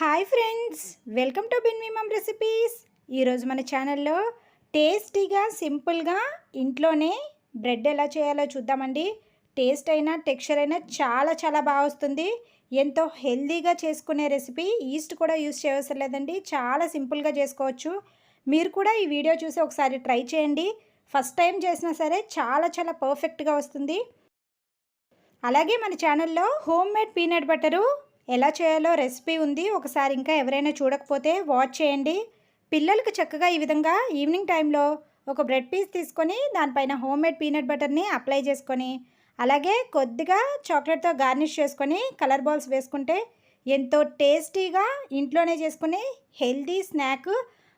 Hi friends welcome to బిన్ మిమమ్ recipes. ఈరోజు మన ఛానల్లో టేస్టీగా సింపుల్గా ఇంట్లోనే బ్రెడ్ ఎలా చేయాలో చూద్దామండి. టేస్ట్ అయినా టెక్స్చర్ అయినా చాలా చాలా బాగా వస్తుంది. ఎంతో హెల్దీగా చేసుకునే రెసిపీ ఈస్ట్ కూడా యూస్ చేయవసరం లేదండి. చాలా సింపుల్గా చేసుకోవచ్చు. మీరు కూడా ఈ వీడియో చూసి ఒకసారి ట్రై చేయండి. ఫస్ట్ టైం చేసినా సరే చాలా చాలా పర్ఫెక్ట్గా వస్తుంది. అలాగే మన ఛానల్లో హోమ్ మేడ్ పీనట్ బటరు ఎలా చేయాలో రెసిపీ ఉంది. ఒకసారి ఇంకా ఎవరైనా చూడకపోతే వాచ్ చేయండి. పిల్లలకు చక్కగా ఈ విధంగా ఈవినింగ్ టైంలో ఒక బ్రెడ్ పీస్ తీసుకొని దానిపైన హోమ్ మేడ్ పీనట్ బటర్ని అప్లై చేసుకొని అలాగే కొద్దిగా చాక్లెట్తో గార్నిష్ చేసుకొని కలర్ బాల్స్ వేసుకుంటే ఎంతో టేస్టీగా ఇంట్లోనే చేసుకుని హెల్దీ స్నాక్.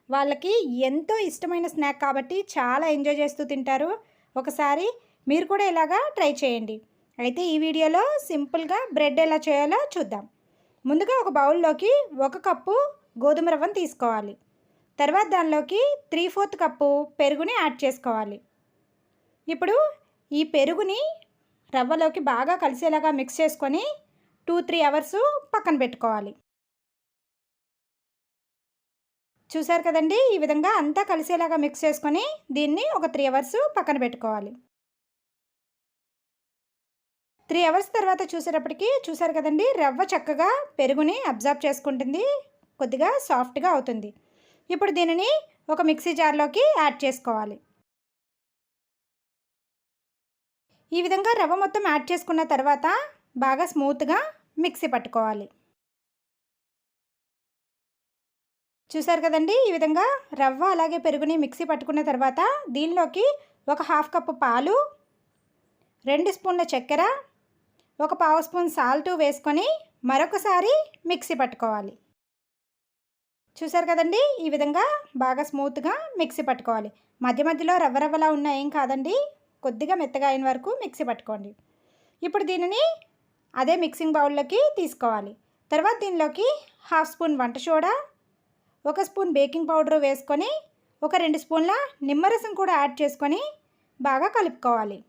వాళ్ళకి ఎంతో ఇష్టమైన స్నాక్ కాబట్టి చాలా ఎంజాయ్ చేస్తూ తింటారు. ఒకసారి మీరు కూడా ఇలాగా ట్రై చేయండి. అయితే ఈ వీడియోలో సింపుల్గా బ్రెడ్ ఎలా చేయాలో చూద్దాం. ముందుగా ఒక బౌల్లోకి ఒక కప్పు గోధుమ రవ్వను తీసుకోవాలి. తర్వాత దానిలోకి త్రీ ఫోర్త్ కప్పు పెరుగుని యాడ్ చేసుకోవాలి. ఇప్పుడు ఈ పెరుగుని రవ్వలోకి బాగా కలిసేలాగా మిక్స్ చేసుకొని టూ త్రీ అవర్స్ పక్కన పెట్టుకోవాలి. చూసారు కదండి? ఈ విధంగా అంతా కలిసేలాగా మిక్స్ చేసుకొని దీన్ని ఒక త్రీ అవర్స్ పక్కన పెట్టుకోవాలి. త్రీ అవర్స్ తర్వాత చూసేటప్పటికి చూసారు కదండి రవ్వ చక్కగా పెరుగుని అబ్జర్వ్ చేసుకుంటుంది కొద్దిగా సాఫ్ట్గా అవుతుంది. ఇప్పుడు దీనిని ఒక మిక్సీ జార్లోకి యాడ్ చేసుకోవాలి. ఈ విధంగా రవ్వ మొత్తం యాడ్ చేసుకున్న తర్వాత బాగా స్మూత్గా మిక్సీ పట్టుకోవాలి. చూసారు కదండి ఈ విధంగా రవ్వ అలాగే పెరుగుని మిక్సీ పట్టుకున్న తర్వాత దీనిలోకి ఒక హాఫ్ కప్పు పాలు రెండు స్పూన్ల చక్కెర ఒక పావు స్పూన్ సాల్ట్ వేసుకొని మరొకసారి మిక్సీ పట్టుకోవాలి. చూసారు కదండి? ఈ విధంగా బాగా స్మూత్గా మిక్సీ పట్టుకోవాలి. మధ్య మధ్యలో రవ్వ రవ్వలా ఉన్న ఏం కాదండి? కొద్దిగా మెత్తగా అయిన వరకు మిక్సీ పట్టుకోండి. ఇప్పుడు దీనిని అదే మిక్సింగ్ బౌల్లోకి తీసుకోవాలి. తర్వాత దీనిలోకి హాఫ్ స్పూన్ వంట సోడా ఒక స్పూన్ బేకింగ్ పౌడర్ వేసుకొని ఒక రెండు స్పూన్ల నిమ్మరసం కూడా యాడ్ చేసుకొని బాగా కలుపుకోవాలి.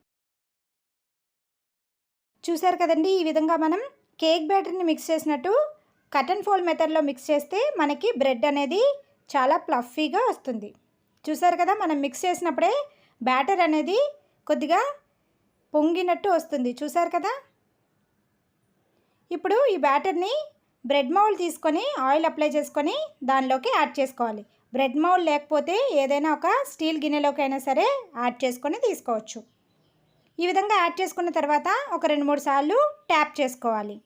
చూసారు కదండి ఈ విధంగా మనం కేక్ బ్యాటర్ని మిక్స్ చేసినట్టు కటన్ ఫోల్ మెథడ్లో మిక్స్ చేస్తే మనకి బ్రెడ్ అనేది చాలా ప్లఫీగా వస్తుంది. చూసారు కదా మనం మిక్స్ చేసినప్పుడే బ్యాటర్ అనేది కొద్దిగా పొంగినట్టు వస్తుంది. చూసారు కదా? ఇప్పుడు ఈ బ్యాటర్ని బ్రెడ్ మౌల్ తీసుకొని ఆయిల్ అప్లై చేసుకొని దానిలోకి యాడ్ చేసుకోవాలి. బ్రెడ్ మౌల్ లేకపోతే ఏదైనా ఒక స్టీల్ గిన్నెలోకి అయినా సరే యాడ్ చేసుకొని తీసుకోవచ్చు. ఈ విధంగా యాడ్ చేసుకున్న తర్వాత ఒక రెండు మూడు సార్లు ట్యాప్ చేసుకోవాలి.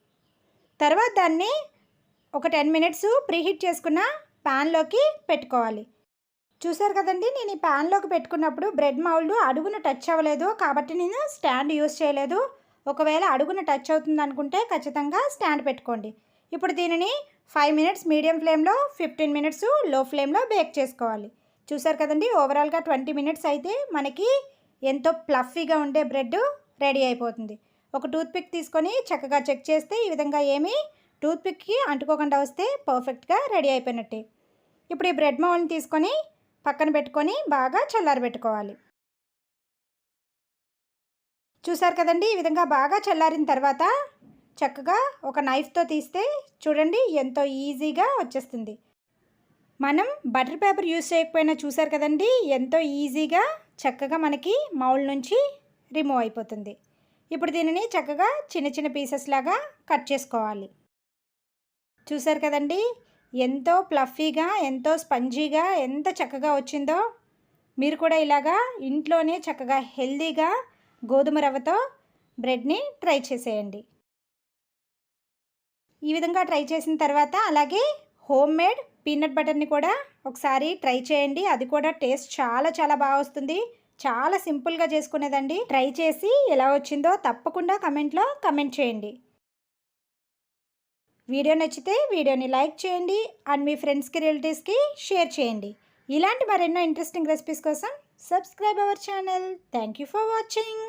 తర్వాత దాన్ని ఒక టెన్ మినిట్స్ ప్రీహీట్ చేసుకున్న ప్యాన్లోకి పెట్టుకోవాలి. చూసారు కదండి నేను ఈ ప్యాన్లోకి పెట్టుకున్నప్పుడు బ్రెడ్ మౌల్డ్ అడుగున టచ్ అవ్వలేదు కాబట్టి నేను స్టాండ్ యూస్ చేయలేదు. ఒకవేళ అడుగున టచ్ అవుతుంది అనుకుంటే ఖచ్చితంగా స్టాండ్ పెట్టుకోండి. ఇప్పుడు దీనిని ఫైవ్ మినిట్స్ మీడియం ఫ్లేమ్లో ఫిఫ్టీన్ మినిట్స్లో ఫ్లేమ్లో బేక్ చేసుకోవాలి. చూసారు కదండి ఓవరాల్గా ట్వంటీ మినిట్స్ అయితే మనకి ఎంతో ప్లఫీగా ఉండే బ్రెడ్ రెడీ అయిపోతుంది. ఒక టూత్పిక్ తీసుకొని చక్కగా చెక్ చేస్తే ఈ విధంగా ఏమీ టూత్పిక్కి అంటుకోకుండా వస్తే పర్ఫెక్ట్గా రెడీ అయిపోయినట్టే. ఇప్పుడు ఈ బ్రెడ్ మౌల్ని తీసుకొని పక్కన పెట్టుకొని బాగా చల్లారబెట్టుకోవాలి. చూసారు కదండి? ఈ విధంగా బాగా చల్లారిన తర్వాత చక్కగా ఒక నైఫ్తో తీస్తే చూడండి ఎంతో ఈజీగా వచ్చేస్తుంది. మనం బటర్ పేపర్ యూస్ చేయకపోయినా చూసారు కదండి? ఎంతో ఈజీగా చక్కగా మనకి మౌల్ నుంచి రిమూవ్ అయిపోతుంది. ఇప్పుడు దీనిని చక్కగా చిన్న చిన్న పీసెస్ లాగా కట్ చేసుకోవాలి. చూసారు కదండి? ఎంతో ప్లఫీగా ఎంతో స్పంజీగా ఎంత చక్కగా వచ్చిందో? మీరు కూడా ఇలాగా ఇంట్లోనే చక్కగా హెల్దీగా గోధుమ రవ్వతో బ్రెడ్ని ట్రై చేసేయండి. ఈ విధంగా ట్రై చేసిన తర్వాత అలాగే హోమ్ మేడ్ పీనట్ బటర్ని కూడా ఒకసారి ట్రై చేయండి. అది కూడా టేస్ట్ చాలా చాలా బాగా వస్తుంది. చాలా సింపుల్గా చేసుకునేదండి. ట్రై చేసి ఎలా వచ్చిందో తప్పకుండా కమెంట్లో కమెంట్ చేయండి. వీడియో నచ్చితే వీడియోని లైక్ చేయండి. అండ్ మీ ఫ్రెండ్స్కి రిలేటివ్స్కి షేర్ చేయండి. ఇలాంటి మరెన్నో ఇంట్రెస్టింగ్ రెసిపీస్ కోసం subscribe our channel. Thank you for watching.